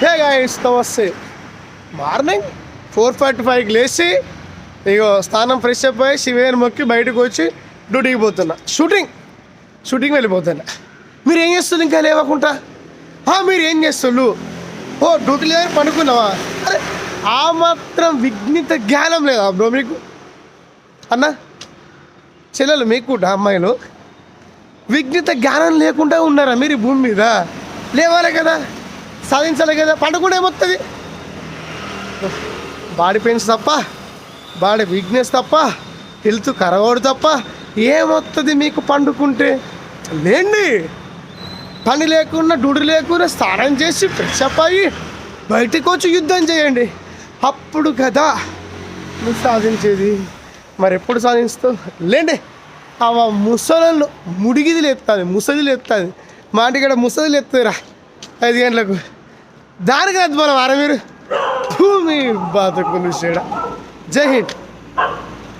హే guys నమస్తే. Morning four forty ఫైవ్కి లేచి ఇగో స్నానం ఫ్రెష్ అప్ అయ్యి శివేని మొక్కి బయటకు వచ్చి డ్యూటీకి పోతున్నా. షూటింగ్ షూటింగ్ వెళ్ళిపోతున్నా. మీరు ఏం చేస్తుంది ఇంకా లేవకుండా? మీరు ఏం చేస్తుండ్రు ఓ డ్యూటీ లేదని పడుకున్నావా? అరే ఆ మాత్రం విఘ్నిత జ్ఞానం లేదా బ్రో మీకు? అన్న చెల్లెలు మీకు అమ్మాయిలు విఘ్నిత జ్ఞానం లేకుండా ఉన్నారా మీరు భూమి మీద? లేవాలి కదా? సాధించాలి కదా కూడా ఏమొస్తుంది బాడీ పెయిన్స్ తప్ప బాడీ వీక్నెస్ తప్ప హెల్త్ కరవడు తప్ప ఏమొస్తుంది మీకు పండుకుంటే? లేండి. పని లేకుండా డ్యూటీ లేకుండా స్నానం చేసి ఫ్రెష్ అయ్యి బయటకు వచ్చి యుద్ధం చేయండి. అప్పుడు కదా నువ్వు సాధించేది. మరి ఎప్పుడు సాధిస్తావు? లేండి. ఆ ముసలు ముడిగిది లేపుతుంది ముసలి లేపుతుంది. మా ఇంటికాడ ముసలి లేపుతుందిరా. ఐదు గంటలకు. దానికి అద్భుతం వారా మీరు? భూమి బాధకులు చెడ. జై హింద్.